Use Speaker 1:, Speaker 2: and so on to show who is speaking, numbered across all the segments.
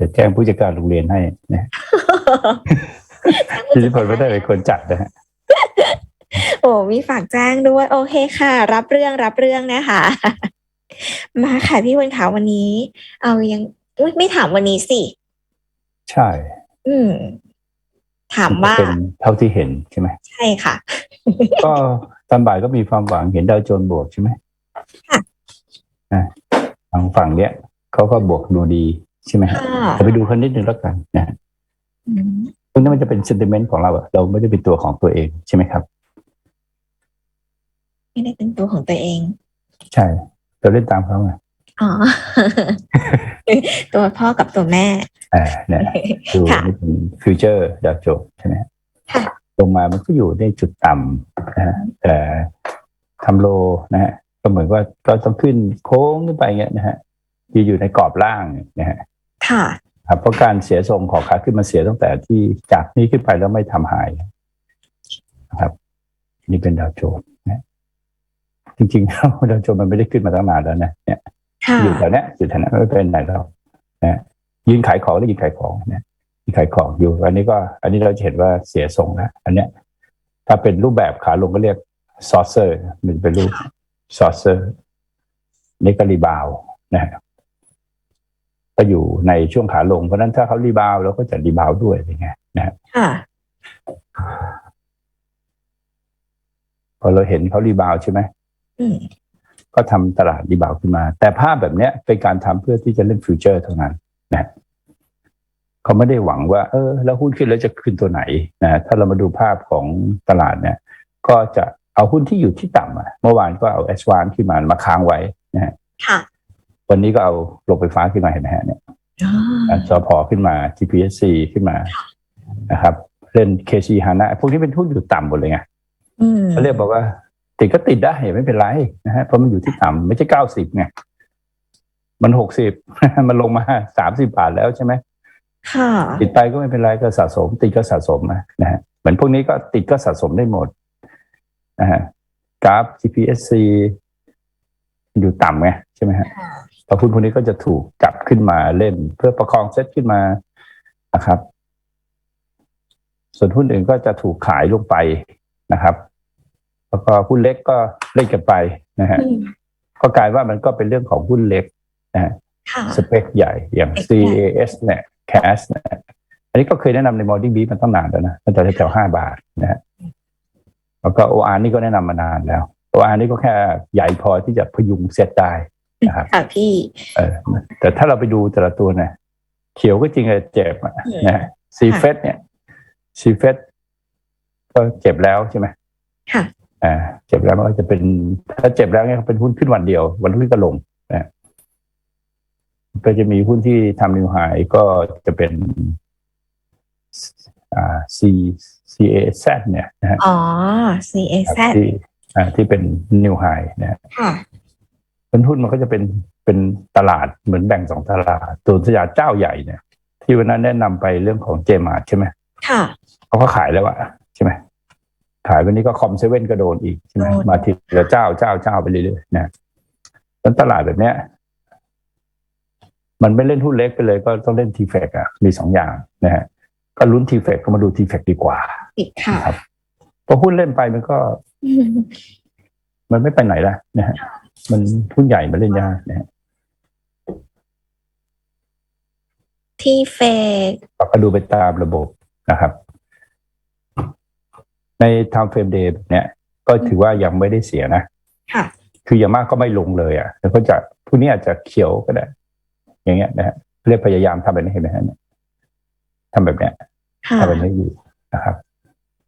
Speaker 1: จะแจ้งผู้จัดการโรงเรียนให้นะอิทธิพลไม่ได้เป็นคนจัดนะฮะ
Speaker 2: โอ้มีฝากแจ้งด้วย โอเคค่ะ รับเรื่องรับเรื่องนะคะ มาค่ะพี่วันขาววันนี้ เอายังอุ๊ยไม่ถามวันนี้สิ
Speaker 1: ใช่
Speaker 2: อืม ถามว่า
Speaker 1: เป็นเท่าที่เห็นใช่ไหม
Speaker 2: ใช่ค่ะ
Speaker 1: ก็ตอนบ่ายก็มีความหวังเห็นดาวโจนส์บวกใช่ไหม
Speaker 2: ค่ะ
Speaker 1: นะทางฝั่งเนี้ยเขาก็บวกดูดี ใช่ไหมฮะ
Speaker 2: ค่ะ
Speaker 1: แต่ไปดูคันนิดนึงแล้วกันนะฮะ
Speaker 2: อืม
Speaker 1: ตรงนี้มันจะเป็นเซนติเมนต์ของเราอะเราไม่ได้เป็นตัวของตัวเองใช่ไหมครับ
Speaker 2: ไม่ได้เป็นตัวของตัวเอง
Speaker 1: ใช่ เราเล่นตามเขาไง
Speaker 2: อ๋อ ตัวพ่อกับตัวแม่
Speaker 1: อ่าเนี่ยดู
Speaker 2: ค่ะ
Speaker 1: นี่เป็นฟิวเจอร์ดาวโจนส์ใช่ไหมฮะ
Speaker 2: ค่ะ
Speaker 1: ลงมามันก็อยู่ในจุดต่ำนะฮะแต่ทำโลนะฮะก็เหมือนว่าก็ต้องขึ้นโค้งขึ้นไปเงี้ยนะฮะ อยู่อยู่ในกรอบล่างนะฮะ
Speaker 2: ค่ะ
Speaker 1: ครับเพราะการเสียทรงของขาขึ้นมาเสียตั้งแต่ที่จากนี้ขึ้นไปแล้วไม่ทำหายนะครับ นี่เป็นดาวโจนส์นะจริงๆแล้วดาวโจนส์มันไม่ได้ขึ้นมาตั้งนานแล้วนะเนี่ย
Speaker 2: ค่ะ
Speaker 1: อยู่แถวเนี้ยอยู่แถวเนี้ยไม่เป็นไหนแล้วนะยืนขายของได้ยืนขายของนะยืนขายของอยู่ อันนี้ก็ อันนี้เราจะเห็นว่าเสียทรงแล้วอันเนี้ย ถ้าเป็นรูปแบบขาลงก็เรียกซอสเซอร์มันเป็นรูปซอสเซอร์นี่ก็รีบาวด์นะฮะ ก็อยู่ในช่วงขาลง เพราะฉะนั้นถ้าเขารีบาวด์เราก็จะรีบาวด์ด้วยเป็นไงนะฮะ
Speaker 2: ค่ะ
Speaker 1: พอเราเห็นเขารีบาวด์ใช่ไหม
Speaker 2: อืม
Speaker 1: ก็ทำตลาดรีบาวด์ขึ้นมา แต่ภาพแบบเนี้ยเป็นการทำเพื่อที่จะเล่นฟิวเจอร์เท่านั้น นะเขาไม่ได้หวังว่า เออ แล้วหุ้นขึ้นแล้วจะขึ้นตัวไหนนะถ้าเรามาดูภาพของตลาดเนี่ย ก็จะเอาหุ้นที่อยู่ที่ต่ำอะเมื่อวานก็เอาแอสวานขึ้นมามาค้างไว้นะฮะ
Speaker 2: ค่ะ
Speaker 1: วันนี้ก็เอาโรงไฟฟ้าขึ้นมาเห็นไหมฮะเนี่ย
Speaker 2: อ๋อ
Speaker 1: สพขึ้นมา GPSC ขึ้นมานะครับเล่น KC HANA พวกนี้เป็นหุ้นอยู่ต่ำหมดเลยไง
Speaker 2: อืม
Speaker 1: เขาเรียกบอกว่า ติดก็ติดได้ไม่เป็นไรนะฮะเพราะมันอยู่ที่ต่ำไม่ใช่เก้าสิบไงมันหกสิบมันลงมาสามสิบาทแล้วใช่ไหม
Speaker 2: ค่ะ
Speaker 1: ติดไปก็ไม่เป็นไรก็สะสม ติดก็สะสมนะนะฮะเหมือนพวกนี้ก็ติดก็สะสมได้หมดนะฮะกราฟ GPSC อยู่ต่ำไงใช่ไหมฮะ
Speaker 2: ค่ะ
Speaker 1: พอหุ้นพวกนี้ก็จะถูกจับขึ้นมาเล่น เพื่อประคองเซ็ตขึ้นมานะครับ ส่วนหุ้นอื่นก็จะถูกขายลงไปนะครับ แล้วก็หุ้นเล็กก็เล่นกันไปนะฮะ
Speaker 2: อืม
Speaker 1: ก็กลายว่ามันก็เป็นเรื่องของหุ้นเล็กนะฮะ
Speaker 2: ค่ะ
Speaker 1: สเปคใหญ่อย่าง CAS เนี่ย CAS เนี่ยอันนี้ก็เคยแนะนำใน Morning Beef มันตั้งนานแล้วนะตั้งแต่แถวห้าบาทนะฮะแล้วก็ OR นี่ก็แนะนำมานานแล้ว OR นี่ก็แค่ใหญ่พอที่จะพยุงเซ็ตได้ นะครับ
Speaker 2: ค่ะพี่
Speaker 1: เออแต่ถ้าเราไปดูแต่ละตัวเนี่ยเขียวก็จริงเลยเจ็บอะนะฮะซีเฟสเนี่ยซีเฟสก็เจ็บแล้วใช่ไหม
Speaker 2: ค่ะ
Speaker 1: อ่าเจ็บแล้วมันก็จะเป็นถ้าเจ็บแล้วเนี่ยเป็นหุ้นขึ้นวันเดียว วันรุ่งขึ้นก็ลงนะก็จะมีหุ้นที่ทำนิวไฮก็จะเป็นอ่า C C A Z เนี่ยนะฮะ
Speaker 2: อ๋อ CAZ
Speaker 1: ที่อ่าที่เป็นนิวไฮนะฮะ
Speaker 2: ค่ะ
Speaker 1: เป็นหุ้นมันก็จะเป็นเป็นตลาดเหมือนแบ่งสองตลาดตัวสยามเจ้าใหญ่เนี่ย ที่วันนั้นแนะนำไปเรื่องของเจมาร์ใช่ไหม
Speaker 2: ค่ะ
Speaker 1: เขาก็ขายแล้วอะใช่ไหมขายวันนี้ก็คอมเซเว่นก็โดนอีกใช่ไหม
Speaker 2: โดน
Speaker 1: มาทีละเจ้าเจ้าเจ้าไปเรื่อยๆนะแล้วตลาดแบบเนี้ย มันไม่เล่นหุ้นเล็กไปเลย ก็ต้องเล่นทีเฟกอะมีสองอย่างนะฮะก็ลุ้นทีเฟกก็มาดูทีเฟกดีกว่า
Speaker 2: ปิดค่ะ
Speaker 1: ครับเพราะหุ้นเล่นไปมันก็ มันไม่ไปไหนละนะฮะ มันหุ้นใหญ่มันเล่นยากนะฮะ
Speaker 2: ที่เฟก
Speaker 1: เราก็ดูไปตามระบบนะครับ ใน time frame day แบบเนี้ยก็ถือว่ายังไม่ได้เสียนะ
Speaker 2: ค่ะ
Speaker 1: คืออย่างมากก็ไม่ลงเลยอะ แล้วก็จะผู้นี้อาจจะเขียวก็ได้ อย่างเงี้ยนะฮะเรียกพยายามทำแบบนี้เห็นไหมฮะเนี่ยทำแบบเนี้ย
Speaker 2: ค่ะ
Speaker 1: ทำแบบนี้อยู่นะครับ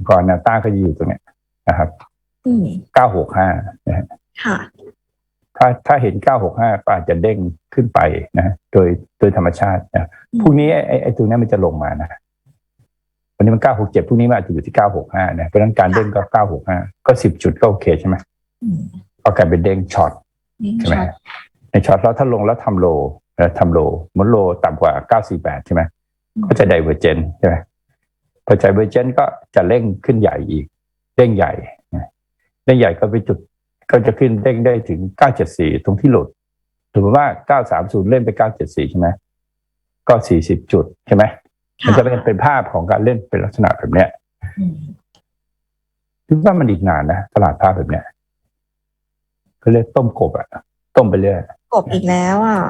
Speaker 1: ก่อนแนวต้านก็จะอยู่ตรงเนี้ยนะครับ
Speaker 2: อืม
Speaker 1: เก้าหกห้านะฮะ
Speaker 2: ค่ะ
Speaker 1: ถ้าถ้าเห็นเก้าหกห้าก็อาจจะเด้งขึ้นไปนะฮะโดยโดยธรรมชาตินะ
Speaker 2: อืม
Speaker 1: พรุ่งนี้ไอ้ไอ้ไอ้ตัวเนี้ยมันจะลงมานะวันนี้มันเก้าหกเจ็ดพรุ่งนี้มันอาจจะอยู่ที่เก้าหกห้านะเพราะฉะนั้นการเด้งก็เก้าหกห้าก็สิบจุดก็โอเคใช่ไหม
Speaker 2: อืม
Speaker 1: ก็กลายเป็นเด้งช็อต
Speaker 2: นี่
Speaker 1: ใช่ไหม
Speaker 2: ช็อต
Speaker 1: ฮะในช็อตแล้วถ้าลงแล้วทำโลแล้วทำโลเหมือนโลต่ำกว่าเก้าสี่แปดใช่ไหมก็จะไดเวอร์เจนใช่ไหมพอไดเวอร์เจนก็จะเร่งขึ้นใหญ่อีกเด้งใหญ่นะเด้งใหญ่ก็ไปจุด ก็จะขึ้นเด้งได้ถึงเก้าเจ็ดสี่ตรงที่หลุดถือว่าเก้าสามศูนย์เล่นไปเก้าเจ็ดสี่ใช่ไหมก็สี่สิบจุดใช่ไหมมัน
Speaker 2: ค่ะ
Speaker 1: จะเป็นเป็นภาพของการเล่นเป็นลักษณะแบบเนี้ย
Speaker 2: อืม
Speaker 1: คิดว่ามันอีกนานนะตลาดภาพแบบเนี้ยก็เรียกต้มกบอะต้มไปเรื่อย
Speaker 2: กบอีกแล้วอะ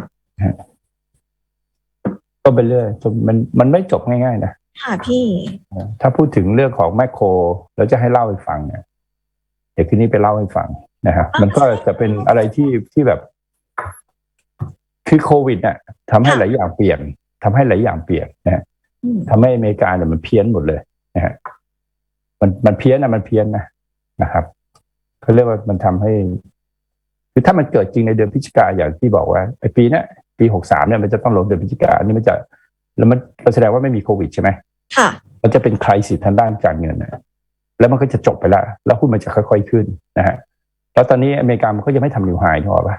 Speaker 1: ต้มไปเรื่อยจนมันมันไม่จบง่ายๆนะ
Speaker 2: ค่ะพี่
Speaker 1: ถ้าพูดถึงเรื่องของแมคโคร แล้วจะให้เล่าให้ฟังเนี่ยเดี๋ยวคืนนี้ไปเล่าให้ฟัง นะฮะมันก็จะเป็นอะไรที่ที่แบบ คือโควิดเนี่ยทำให้หลายอย่างเปลี่ยนทำให้หลายอย่างเปลี่ยนนะฮะ
Speaker 2: อืม
Speaker 1: ทำให้อเมริกาเนี่ยมันเพี้ยนหมดเลยนะฮะมันมันเพี้ยนนะมันเพี้ยนนะนะครับเขาเรียกว่ามันทำให้ คือถ้ามันเกิดจริงในเดือนพฤศจิกาอย่างที่บอกว่าไอ้ปีเนี้ยปีหกสามเนี่ยมันจะต้องลงเดือนพฤศจิกาอันนี้มันจะ แล้วมันก็แสดงว่าไม่มีโควิดใช่ไหม
Speaker 2: ค่ะ
Speaker 1: มันจะเป็นใครสิทธิ์ทางด้านการเงินนะแล้วมันก็จะจบไปแล้วแล้วหุ้นมันจะค่อยๆขึ้นนะฮะ แล้วตอนนี้อเมริกามันก็ยังไม่ทำนิวไฮถูกป่ะ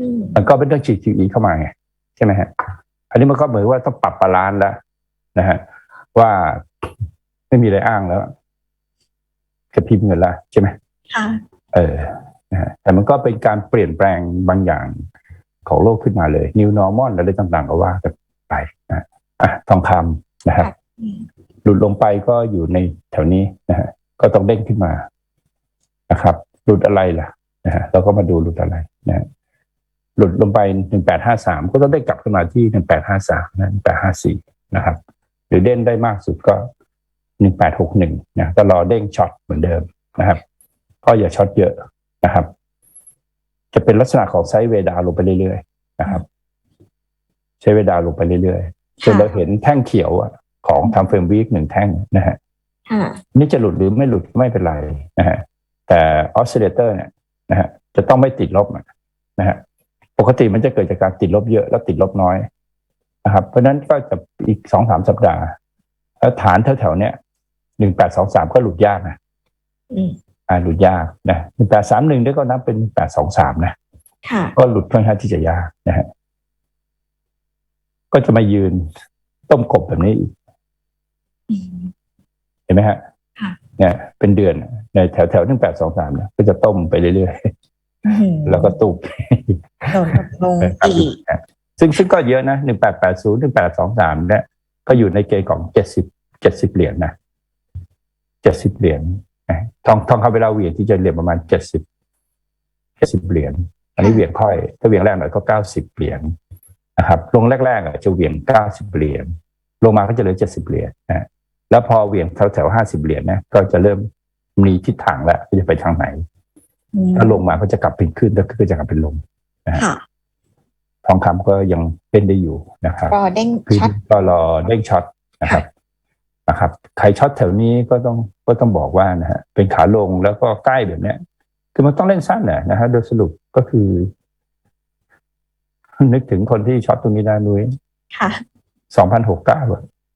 Speaker 2: อืม
Speaker 1: มันก็เป็นเรื่อง GQE เข้ามาไงใช่ไหมฮะ อันนี้มันก็เหมือนว่าต้องปรับบาลานซ์แล้วนะฮะว่าไม่มีอะไรอ้างแล้วจะพิมพ์เงินละใช่ไหม
Speaker 2: ค่ะ
Speaker 1: เออนะฮะแต่มันก็เป็นการเปลี่ยนแปลงบางอย่างของโลกขึ้นมาเลย New Normal อะไรต่างๆก็ว่ากันไปนะฮะอะทองคำนะครับ
Speaker 2: อืม
Speaker 1: หลุดลงไปก็อยู่ในแถวนี้นะฮะก็ต้องเด้งขึ้นมานะครับ หลุดอะไรล่ะนะฮะเราก็มาดูหลุดอะไรนะฮะหลุดลงไปหนึ่งแปดห้าสามก็ต้องได้กลับขึ้นมาที่หนึ่งแปดห้าสามนะหนึ่งแปดห้าสี่นะครับ หรือเด้นได้มากสุดก็หนึ่งแปดหกหนึ่งนะก็รอเด้งช็อตเหมือนเดิมนะครับก็อย่าช็อตเยอะนะครับ จะเป็นลักษณะของไซด์เวย์ดาวน์ลงไปเรื่อยๆนะครับ ใช้เวลาลงไปเรื่อยๆจนเราเห็นแท่งเขียวอะของทำเฟรมวีคหนึ่งแท่งนะฮะ
Speaker 2: ค่ะ
Speaker 1: นี่จะหลุดหรือไม่หลุดไม่เป็นไรนะฮะ แต่ออสซิเลเตอร์เนี่ยนะฮะจะต้องไม่ติดลบอะนะฮะปกติมันจะเกิดจากการติดลบเยอะแล้วติดลบน้อยนะครับ เพราะฉะนั้นก็จะอีกสองสามสัปดาห์แล้วฐานแถวๆเนี้ยหนึ่งแปดสองสามก็หลุดยากนะ
Speaker 2: อืม
Speaker 1: อ่าหลุดยากนะหนึ่งแปดสามหนึ่งได้ก็นับเป็นแปดสองสามนะ
Speaker 2: ค่ะ
Speaker 1: ก็หลุดค่อนข้างที่จะยากนะฮะก็จะมายืนต้มกบแบบนี้อีก
Speaker 2: อืม
Speaker 1: เห็นไหมฮะ
Speaker 2: ค่ะ
Speaker 1: เนี่ยเป็นเดือน ในแถวแถวหนึ่งแปดสองสามเนี่ยก็จะต้มไปเรื่อย
Speaker 2: อืม
Speaker 1: ๆแล้วก็ตุบ
Speaker 2: โดนลงอีก
Speaker 1: ซึ่งซึ่งก็เยอะนะหนึ่งแปดแปดศูนย์หนึ่งแปดสองสามเนี่ยก็อยู่ในเกณฑ์ของเจ็ดสิบเจ็ดสิบเหรียญนะเจ็ดสิบเหรียญนะทองทองคำเวลาเหวี่ยงที่จะเหรียญประมาณเจ็ดสิบเจ็ดสิบเหรียญอันนี้เหวี่ยงค่อย ถ้าเหวี่ยงแรกหน่อยก็เก้าสิบเหรียญนะครับลงแรกๆอะจะเหวี่ยงเก้าสิบเหรียญลงมาก็จะเหลือเจ็ดสิบเหรียญนะแล้วพอเหวี่ยงแถวๆห้าสิบเหรียญนะก็จะเริ่ม มีทิศทางแล้วว่าจะไปทางไหน
Speaker 2: อืม
Speaker 1: ถ้าลงมาก็จะกลับเป็นขึ้นแล้วก็จะกลับเป็นลง
Speaker 2: ค่ะ
Speaker 1: ทองคำก็ยังเป็นได้อยู่นะครับ
Speaker 2: รอเด้ง
Speaker 1: คือ
Speaker 2: ช็อต
Speaker 1: ก็รอเด้งช็อตนะครับนะครับ ใครช็อตแถวนี้ก็ต้องก็ต้องบอกว่านะฮะเป็นขาลงแล้วก็ใกล้แบบเนี้ย คือมันต้องเล่นสั้นน่ะนะฮะโดยสรุปก็คือ นึกถึงคนที่ช็อตตรงนี้ได้นุ้ย
Speaker 2: ค่ะ
Speaker 1: สองพันหกเก้า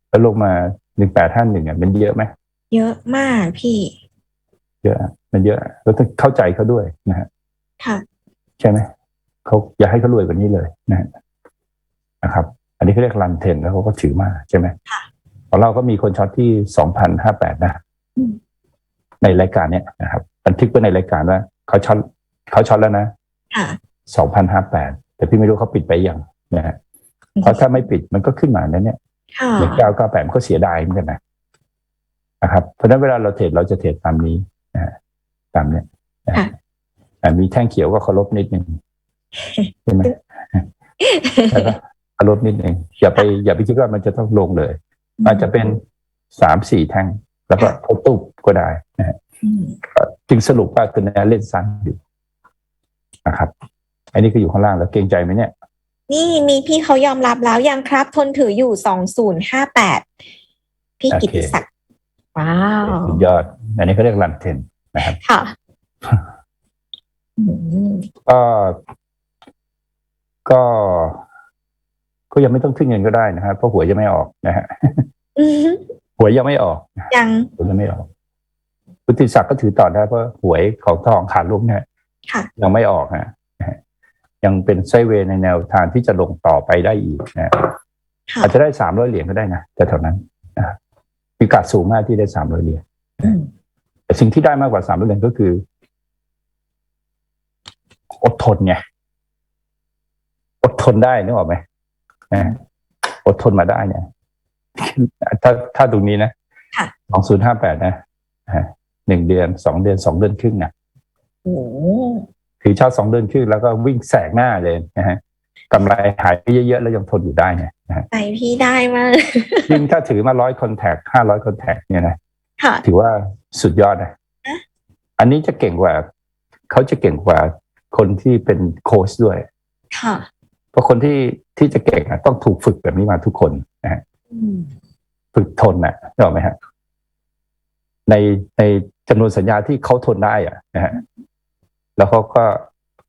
Speaker 1: แล้วลงมาหนึ่งแปดห้าหนึ่งอะมันเยอะไหม
Speaker 2: เยอะมากพี่
Speaker 1: เยอะมันเยอะเราต้องเข้าใจเขาด้วยนะฮะ
Speaker 2: ค่ะ
Speaker 1: ใช่ไหมเขาอยากให้เขารวยกว่านี้เลยนะฮะนะครับ อันนี้เขาเรียกรันเทนแล้วเขาก็ถือมาใช่ไหม
Speaker 2: ค่ะ
Speaker 1: ของเราก็มีคนช็อตที่สองพันห้าแปดนะ
Speaker 2: อืม
Speaker 1: ในรายการเนี้ยนะครับบันทึกไว้ในรายการว่าเขาช็อตเขาช็อตแล้วนะ
Speaker 2: ค่ะ
Speaker 1: สองพันห้าแปดแต่พี่ไม่รู้เขาปิดไปยังนะฮะเพราะถ้าไม่ปิดมันก็ขึ้นมาแล้วเนี่ย
Speaker 2: ค่ะ
Speaker 1: หนึ่งเก้าเก้าแปดมันก็เสียดายเหมือนกันนะนะครับ เพราะฉะนั้นเวลาเราเทรดเราจะเทรดตามนี้นะฮะ ตามเนี้ยนะฮะอ่ามีแท่งเขียวก็เคารพนิดนึงใช่ไหมแล้วก็เคารพนิดนึงอย่าไปอย่าไปคิดว่ามันจะต้องลงเลย อาจจะเป็นสามสี่แท่ง แล้วก็เขาตุบก็ได้นะฮะ
Speaker 2: อืม
Speaker 1: ก็จึงสรุปว่าตัวนี้เล่นสั้นอยู่นะครับ อันนี้ก็อยู่ข้างล่างแล้วเกรงใจไหมเนี่ย
Speaker 2: นี่มีพี่เขายอมรับแล้วยังครับ ทนถืออยู่สองศูนย์ห้าแปดพี่
Speaker 1: โอเค
Speaker 2: กิติศักดิ์ ว้าว
Speaker 1: สุดยอด อันนี้เขาเรียกรันเทนนะครับ
Speaker 2: ค่ะอืม
Speaker 1: ก็ก็ก็ยังไม่ต้องขึ้นเงินก็ได้นะครับเพราะหวยยังไม่ออกนะฮะ
Speaker 2: อืม
Speaker 1: หวยยังไม่ออก
Speaker 2: ยัง
Speaker 1: หวยยังไม่ออกคุณติศักดิ์ก็ถือต่อได้เพราะหวยของทองขาดลงเนี่ย
Speaker 2: ค่ะ
Speaker 1: ยังไม่ออกฮะนะฮะยังเป็นไซด์เวย์ในแนวทางที่จะลงต่อไปได้อีกนะ
Speaker 2: ค่ะ
Speaker 1: อาจจะได้สามร้อยเหรียญก็ได้นะแต่แถวนั้นนะครับ มีโอกาสสูงมากที่ได้สามร้อยเหรียญ
Speaker 2: อืม
Speaker 1: แต่สิ่งที่ได้มากกว่าสามร้อยเหรียญก็คือ อดทนไงอดทนได้นึกออกไหมนะอดทนมาได้เนี่ย ถ้าถ้าตรงนี้นะ
Speaker 2: ค่ะ
Speaker 1: สองศูนย์ห้าแปดนะฮะหนึ่งเดือนสองเดือนสองเดือนครึ่งนะ
Speaker 2: โอ้
Speaker 1: คือเช่าสองเดือนครึ่งแล้วก็วิ่งแสกหน้าเลยนะฮะ กำไรหายไปเยอะๆ แล้วยังทนอยู่ได้เนี่ยนะฮะ
Speaker 2: ใจพี่ได้มาก
Speaker 1: ยิ่งถ้าถือมาร้อยคอนแทคห้าร้อยคอนแทคเนี่ยนะ
Speaker 2: ค่ะ
Speaker 1: ถือว่าสุดยอดนะ
Speaker 2: นะ
Speaker 1: อันนี้จะเก่งกว่า เขาจะเก่งกว่าคนที่เป็นโค้ชด้วย
Speaker 2: ค่ะ
Speaker 1: เพราะคนที่ที่จะเก่งอะต้องถูกฝึกแบบนี้มาทุกคนนะฮะ
Speaker 2: อืม
Speaker 1: ฝึกทนนะนึกออกไหมฮะในในจำนวนสัญญาที่เขาทนได้อะนะฮะแล้วเขาก็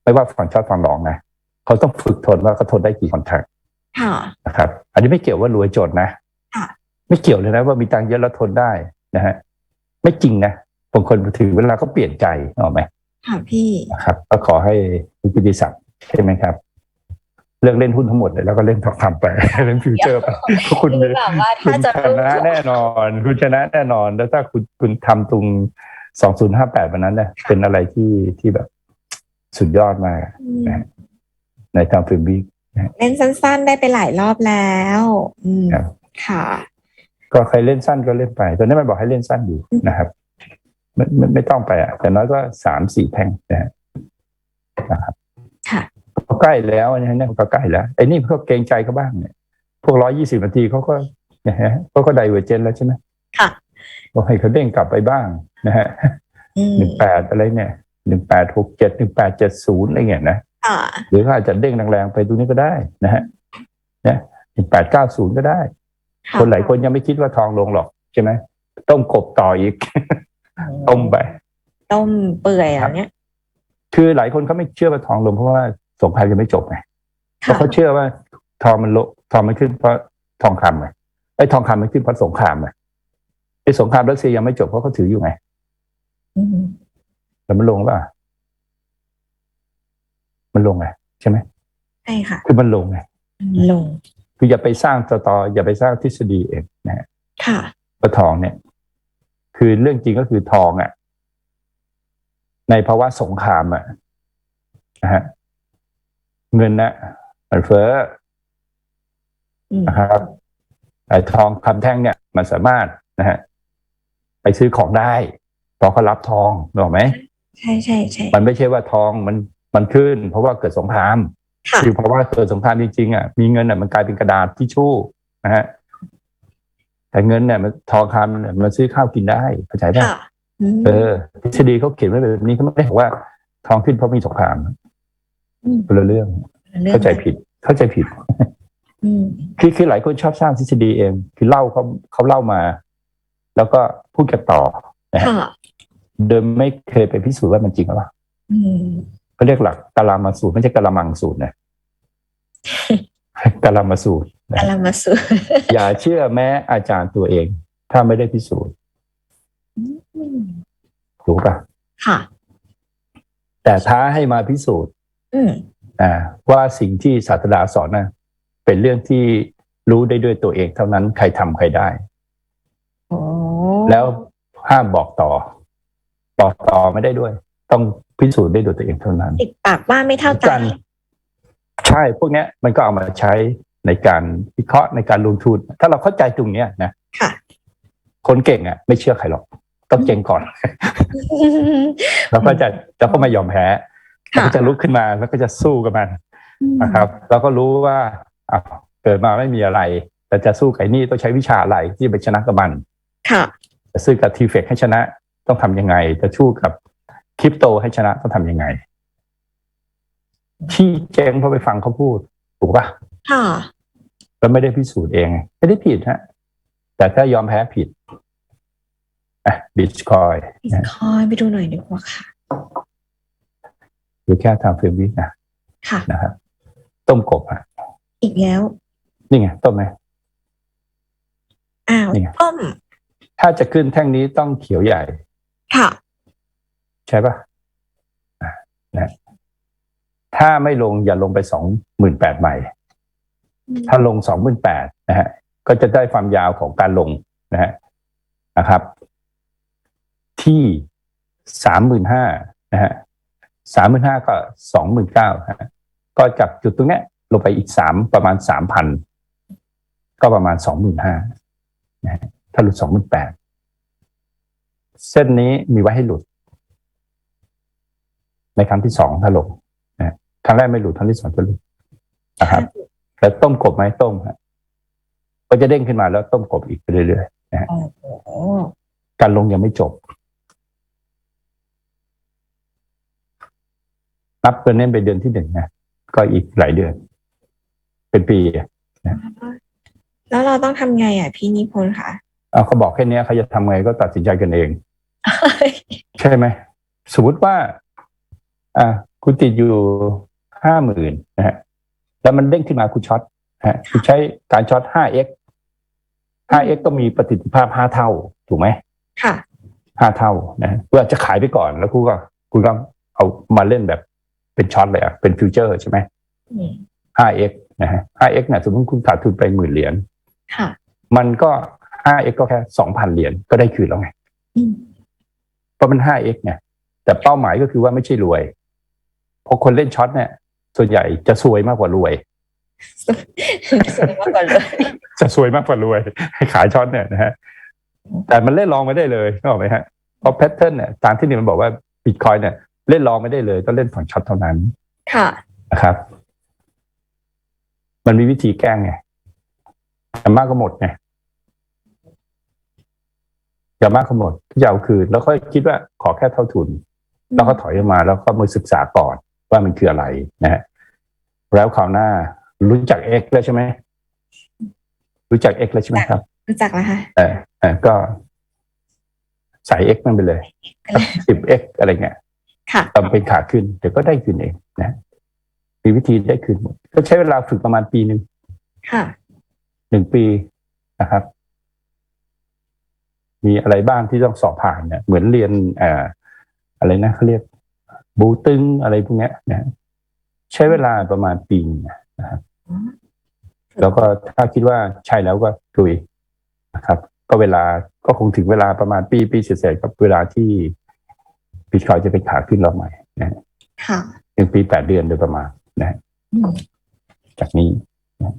Speaker 1: ไม่ว่าฝั่งชอบฝั่งรองนะ เขาต้องฝึกทนว่าเขาทนได้กี่คอนแทค
Speaker 2: ค่ะ
Speaker 1: นะครับ อันนี้ไม่เกี่ยวว่ารวยจนนะ
Speaker 2: ค่ะ
Speaker 1: ไม่เกี่ยวเลยนะว่ามีตังค์เยอะแล้วทนได้นะฮะไม่จริงนะบางคนถือเวลาก็เปลี่ยนใจนึกออกไหม
Speaker 2: ค่ะพี่
Speaker 1: นะครับ ก็ขอให้คุณกิติศักดิ์ใช่ไหมครับเรื่องเล่นหุ้นทั้งหมดเลยแล้วก็เล่นทองคำไปเล่นฟิวเจอร์ไปเพราะคุณ
Speaker 2: คือแบบว่า
Speaker 1: คุ
Speaker 2: ถ้า
Speaker 1: ณ
Speaker 2: จะ
Speaker 1: ช
Speaker 2: รู้
Speaker 1: นะแน่นอน คุณชนะแน่นอน แล้วถ้าคุณคุณทำตรงสองศูนย์ห้าแปดวันนั้นเนี่ยเป็นอะไรที่ที่แบบสุดยอดมาก
Speaker 2: อืม
Speaker 1: ในทางฟิล์มวิก
Speaker 2: เล่นสั้น ๆ ได้ไปหลายรอบแล้วอืม
Speaker 1: ครับ
Speaker 2: ค่ะ
Speaker 1: ก็ใครเล่นสั้นก็เล่นไป ตอนนี้มันบอกให้เล่นสั้นอยู่นะครับไม่ไม่ไม่ต้องไปอะแต่น้อยก็สามสี่แท่งนะฮะนะครับ
Speaker 2: ค่ะ
Speaker 1: ก็ใกล้แล้วนะฮะเนี่ยก็ใกล้แล้วไอ้นี่เขาเกรงใจเขาบ้างเนี่ย พวกร้อยยี่สิบนาทีเขาก็นะฮะเขาก็ไดเวอร์เจนแล้วใช่ไหม
Speaker 2: ค่ะ
Speaker 1: บอกให้เขาเด้งกลับไปบ้างนะฮะ
Speaker 2: อืม
Speaker 1: หนึ่งแปดอะไรเนี่ยหนึ่งแปดหกเจ็ดหนึ่งแปดเจ็ดศูนย์อะไรเงี้ยนะ
Speaker 2: ค่ะ
Speaker 1: หรือเขาอาจจะเด้งแรงๆไปตรงนี้ก็ได้นะฮะเนี่ยหนึ่งแปดเก้าศูนย์ก็ได้ะคนหลายคนยังไม่คิดว่าทองลงหรอกใช่ไหมต้มกบต่ออีก ต้มไป
Speaker 2: ต้มเปื่อยแล้วเนี่ย
Speaker 1: คือหลายคนเขาไม่เชื่อว่าทองลงเพราะว่าสงครามยังไม่จบไงเพ
Speaker 2: ค่ะ
Speaker 1: ราะเขาเชื่อว่าทองมันลงทองมันขึ้นเพราะทองคำไงไอ้ทองคำมันขึ้นเพราะสงครามไงไอ้สงครามรัสเซียยังไม่จบเพราะเขาถืออยู่ไง
Speaker 2: อืม
Speaker 1: แล้วมันลงป่ะ มันลงไงใช่ไหม
Speaker 2: ใช่ค่ะ
Speaker 1: คือมันลงไง
Speaker 2: ลง
Speaker 1: คืออย่าไปสร้างตอตออย่าไปสร้างทฤษฎีเองนะฮะ
Speaker 2: ค่ะ
Speaker 1: ว่าทองเนี่ย คือเรื่องจริงก็คือทองอะ ในภาวะสงครามอะนะฮะเงินนะมันเฟ้อ
Speaker 2: อืม
Speaker 1: นะครับไอ้ทองคำแท่งเนี่ย มันสามารถนะฮะไปซื้อของได้เพราะเขารับทองถูกไหม
Speaker 2: ใช่ใช่ใช่
Speaker 1: มันไม่ใช่ว่าทองมัน มันขึ้น เพราะว่าเกิดสงคราม
Speaker 2: ค่ะ
Speaker 1: คือเพราะว่าเกิดสงครามจริงๆอะมีเงินอะมันกลายเป็นกระดาษทิชชู่นะฮะแต่เงินเนี่ยมันทองคำเนี่ยมันซื้อข้าวกินได้เข้าใจป่ะ
Speaker 2: ค่ะอืม
Speaker 1: เออทฤษฎีเขาเขียนไว้แบบนี้เขาไม่ได้บอกว่า ทองขึ้นเพราะมีสงคราม
Speaker 2: ม
Speaker 1: คนละเรื่อง
Speaker 2: รื่อง
Speaker 1: เข้าใจผิด เข้าใจผิด
Speaker 2: อืม
Speaker 1: คือคือหลายคนชอบสร้างทฤษฎีเอง คือเล่าเขาเขาเล่ามา แล้วก็พูดกันต่อนะฮะ
Speaker 2: ค่ะ
Speaker 1: โดยไม่เคยไปพิสูจน์ว่ามันจริงหรือเปล่า
Speaker 2: อืม
Speaker 1: เขาเรียกหลักกาลามาสูตรไม่ใช่กาละมังสูตรนะกาลามาสูตรนะ
Speaker 2: กำลังมาสู่
Speaker 1: อย่าเชื่อแม้อาจารย์ตัวเอง ถ้าไม่ได้พิสูจน์
Speaker 2: อืม
Speaker 1: ถูกปะ
Speaker 2: ค่ะ
Speaker 1: แต่ท้าให้มาพิสูจน์
Speaker 2: อืม
Speaker 1: อ่า ว่าสิ่งที่ศาสดาสอนนะเป็นเรื่องที่รู้ได้ด้วยตัวเองเท่านั้นใครทำใครได้
Speaker 2: โอ้
Speaker 1: แล้วห้ามบอกต่อ บอกต่อไม่ได้ด้วย ต้อง พิสูจน์ได้ด้วยตัวเองเท่านั้น
Speaker 2: ติดปากว่าไม่เท่าใจ
Speaker 1: กันใช่พวกเนี้ยมันก็เอามาใช้ในการวิเคราะห์ในการลงทุน ถ้าเราเข้าใจตรงเนี้ยนะ
Speaker 2: ค่ะ
Speaker 1: คนเก่งอะ ไม่เชื่อใครหรอก ต้องเก่งก่อน แล้วก็จะแล้วก็ไม่ยอมแพ้
Speaker 2: ค่ะ
Speaker 1: แล้วก็จะลุกขึ้นมาแล้วก็จะสู้กับมันนะครับ แล้วก็รู้ว่าอ้าวเกิดมาไม่มีอะไร แต่จะสู้กับไอ้นี่ต้องใช้วิชาอะไรที่ไปชนะกับมัน
Speaker 2: ค่ะ
Speaker 1: จะซื้อกับทีเฟกให้ชนะต้องทำยังไง จะชู้กับ คริปโตให้ชนะต้องทำยังไง ที่เจ๊งเพราะไปฟังเขาพูด ถูกปะ
Speaker 2: ค่ะ
Speaker 1: แล้วไม่ได้พิสูจน์เอง ไม่ได้ผิดฮะ แต่ถ้ายอมแพ้ผิดอะบิตคอย
Speaker 2: บิตคอยน์ไปดูหน่อยดีกว่าค่ะ
Speaker 1: อยู่แค่ทำเฟรมวิกนะ
Speaker 2: ค่ะ
Speaker 1: นะครับ ต้มกบอะ
Speaker 2: อีกแล้ว
Speaker 1: นี่ไง ต้มไหม
Speaker 2: อ้าว
Speaker 1: นี่ไง
Speaker 2: ต้ม
Speaker 1: ถ้าจะขึ้นแท่งนี้ต้องเขียวใหญ่
Speaker 2: ค่ะ
Speaker 1: ใช่ปะอะนะถ้าไม่ลงอย่าลงไปสองหมื่นแปดใหม่ถ้าลงสองหมื่นแปดนะฮะ ก็จะได้ความยาวของการลงนะฮะนะครับ ที่สามหมื่นห้านะฮะสามหมื่นห้าก็สองหมื่นเก้าก็จากจุดตรงเนี้ยลงไปอีกสามประมาณสามพันก็ประมาณสองหมื่นห้านะฮะถ้าหลุดสองหมื่นแปดเส้นนี้มีไว้ให้หลุด ในครั้งที่สองถ้าลงนะฮะครั้งแรกไม่หลุดครั้งที่สองจะหลุดนะครับแล้วต้มกบไหมต้มฮะก็จะเด้งขึ้นมาแล้วต้มกบอีกไปเรื่อย
Speaker 2: โอ้โห
Speaker 1: ๆการลงยังไม่จบ นับเป็นเน้นไปเดือนที่หนึ่งนะก็อีกหลายเดือน เป็นปีอะ
Speaker 2: แล้วเราต้องทำไงอะ พี่นิพนธ์คะ
Speaker 1: เอาเขาบอกแค่เนี้ยเขาจะทำไงก็ตัดสินใจกันเอง ใช่ไหมสมมติว่า อ่าคุณติดอยู่ห้าหมื่นนะฮะแล้วมันเด้งขึ้นมาคุณช็อตนะฮะคุณใช้การช็อต 5x 5x ก็มีประสิทธิภาพ5เท่า ถูกไหม
Speaker 2: ค่ะ
Speaker 1: 5เท่านะเพื่อจะขายไปก่อนแล้วคุณก็ คุณก็เอามาเล่นแบบเป็นช็อตเลยอะเป็นฟิวเจอร์ใช่ไหม
Speaker 2: อืม
Speaker 1: 5x นะฮะ 5x เนี่ยสมมติคุณขาดทุนไปหมื่นเหรียญ
Speaker 2: ค่ะ
Speaker 1: มันก็ 5x ก็แค่2,000เหรียญก็ได้คืนแล้วไง
Speaker 2: อืม
Speaker 1: เพราะมัน 5x เนี่ยแต่เป้าหมายก็คือว่าไม่ใช่รวยเพ ราะคนเล่นช็อตเนี่ย ส่วนใหญ่จะซวยมากกว่ารวย
Speaker 2: สวยมากกว่าเลย
Speaker 1: จะซวยมากกว่ารวยให้ขายช็อตเนี่ยนะฮะแต่มันเล่นลองไม่ได้เลยนึกออกไหมฮะเพราะแพทเทิร์นเนี่ยตามที่นี่มันบอกว่าบิตคอยเนี่ยเล่นลองไม่ได้เลยต้องเล่นฝั่งช็อตเท่านั้น
Speaker 2: ค่ะ
Speaker 1: นะครับ มันมีวิธีแก้ไงแต่มากก็หมดไงอย่ามากก็หมดที่จะเอาคืน แล้วก็คิดว่าขอแค่เท่าทุน แล้วก็ถอยออกมาแล้วก็มาศึกษาก่อน ว่ามันคืออะไรนะฮะแล้วคราวหน้า รู้จัก X แล้วใช่ไหมรู้จัก X แล้วใช่ไหมครับ
Speaker 2: รู้จักแล้วค่ะ
Speaker 1: เออเออก็ใส่ X มันไปเลยสิบ X อะไรเงี้ย
Speaker 2: ค่ะ
Speaker 1: ทำเป็นขาขึ้นเดี๋ยวก็ได้คืนเองนะมีวิธีได้คืนหมดก็ใช้เวลาฝึกประมาณปีหนึ่ง
Speaker 2: ค่ะ
Speaker 1: หนึ่งปีนะครับ มีอะไรบ้างที่ต้องสอบผ่านเนี่ยเหมือนเรียนอ่าอะไรนะเขาเรียก บูตึงอะไรพวกเนี้ยนะใช้เวลาประมาณปีหนึ่งนะครับแล้วก็ถ้าคิดว่าใช่แล้วก็ลุยนะครับ ก็เวลาก็คงถึงเวลาประมาณปีปีเศษๆกับเวลาที่บิตคอยจะเป็นขาขึ้นรอบใหม่นะฮะ
Speaker 2: ค่ะ
Speaker 1: หนึ่งปีแปดเดือนโดยประมาณนะฮะ
Speaker 2: อืม
Speaker 1: จากนี้นะ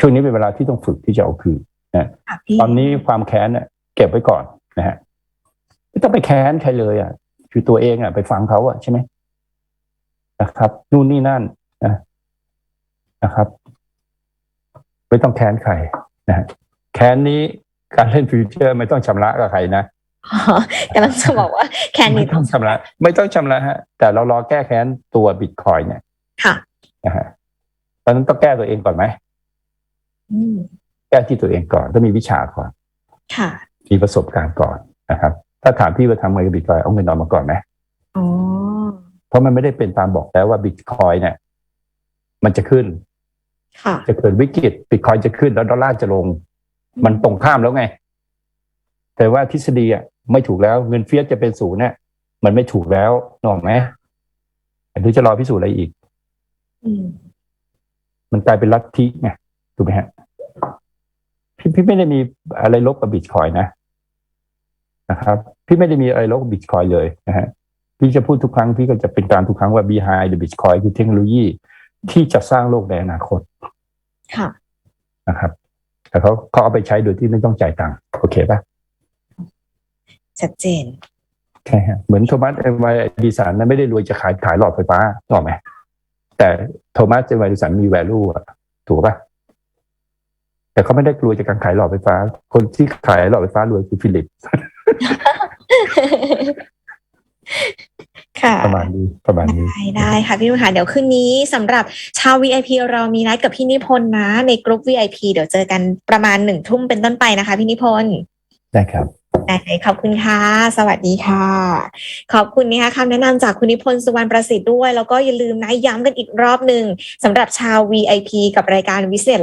Speaker 1: ช่วงนี้เป็นเวลาที่ต้องฝึกที่จะเอาคืน
Speaker 2: ค่ะพี่
Speaker 1: ตอนนี้ความแค้นเนี่ยเก็บไว้ก่อนนะฮะไม่ต้องไปแค้นใครเลยอะ คือตัวเองอะ ไปฟังเขาอะใช่ไหมนะครับนู่นนี่นั่นนะนะครับไม่ต้องแค้นใครนะฮะแค้นนี้การเล่นฟิวเจอร์ ไม่ต้องชำระกับใครนะ
Speaker 2: อ๋อกำลังจะบอกว่าแค่
Speaker 1: ไม่
Speaker 2: นี้
Speaker 1: ต้องชำระ ไม่ต้องชำระฮะ แต่เรารอแก้แค้นตัวบิตคอยเนี่ย
Speaker 2: ค่ะ
Speaker 1: นะฮะตอนนั้นต้องแก้ตัวเองก่อนไหม
Speaker 2: อืม
Speaker 1: แก้ที่ตัวเองก่อนต้องมีวิชาก่อน
Speaker 2: ค่ะ
Speaker 1: มีประสบการณ์ก่อนนะครับ ถ้าถามพี่ว่าทำไงกับบิตคอยเอาเงินออกมาก่อนไหม
Speaker 2: อ๋อ
Speaker 1: เพราะมันไม่ได้เป็นตามบอกแล้วว่าบิตคอยเนี่ย มันจะขึ้น
Speaker 2: ค่ะ
Speaker 1: จะเกิดวิกฤตบิตคอยจะขึ้นแล้วดอลลาร์จะลง มันตรงข้ามแล้วไง แต่ว่าทฤษฎีอะไม่ถูกแล้วเงินเฟียสจะเป็นศูนย์เนี่ยมันไม่ถูกแล้วนึกออกไหมหรือจะรอพิสูจน์อะไรอีก
Speaker 2: อืม
Speaker 1: มันกลายเป็นลัทธิไงถูกไหมฮะพี่พี่ไม่ได้มีอะไรลบกับบิตคอยนะนะครับ พี่ไม่ได้มีอะไรลบกับบิตคอยเลยนะฮะพี่จะพูดทุกครั้งพี่ก็จะเป็นการทุกครั้งว่า behind the bitcoin คือเทคโนโลยีที่จะสร้างโลกในอนาคต
Speaker 2: ค่ะ
Speaker 1: นะครับ แต่เขาเขาเอาไปใช้โดยที่ไม่ต้องจ่ายตังค์โอเคปะ
Speaker 2: ชัดเจน
Speaker 1: ใช่ฮะ เหมือนโทมัสเอไวดิสันนั้นไม่ได้รวยจะขายขายหลอดไฟฟ้าถูกไหม แต่โทมัสเอไวดิสันมี value อะถูกปะแต่เขาไม่ได้รวยจากการขายหลอดไฟฟ้า คนที่ขายหลอดไฟฟ้ารวยคือฟิลิป
Speaker 2: ค่ะ
Speaker 1: ประมาณนี้ประมาณนี้
Speaker 2: ได้ได้ค่ะพี่นุ่นค่ะเดี๋ยวคืนนี้สำหรับชาว VIP เรามีนัดกับพี่นิพนธ์นะ ในกลุ่ม VIP เดี๋ยวเจอกันประมาณหนึ่งทุ่มเป็นต้นไปนะคะ พี่นิพนธ์
Speaker 1: ได้ครับ
Speaker 2: ได้เลยขอบคุณค่ะ สวัสดีค่ะ ขอบคุณนะคะคำแนะนำจากคุณนิพนธ์สุวรรณประสิทธิ์ด้วย แล้วก็อย่าลืมนะย้ำกันอีกรอบหนึ่งสำหรับชาว VIP กับรายการวิเศษ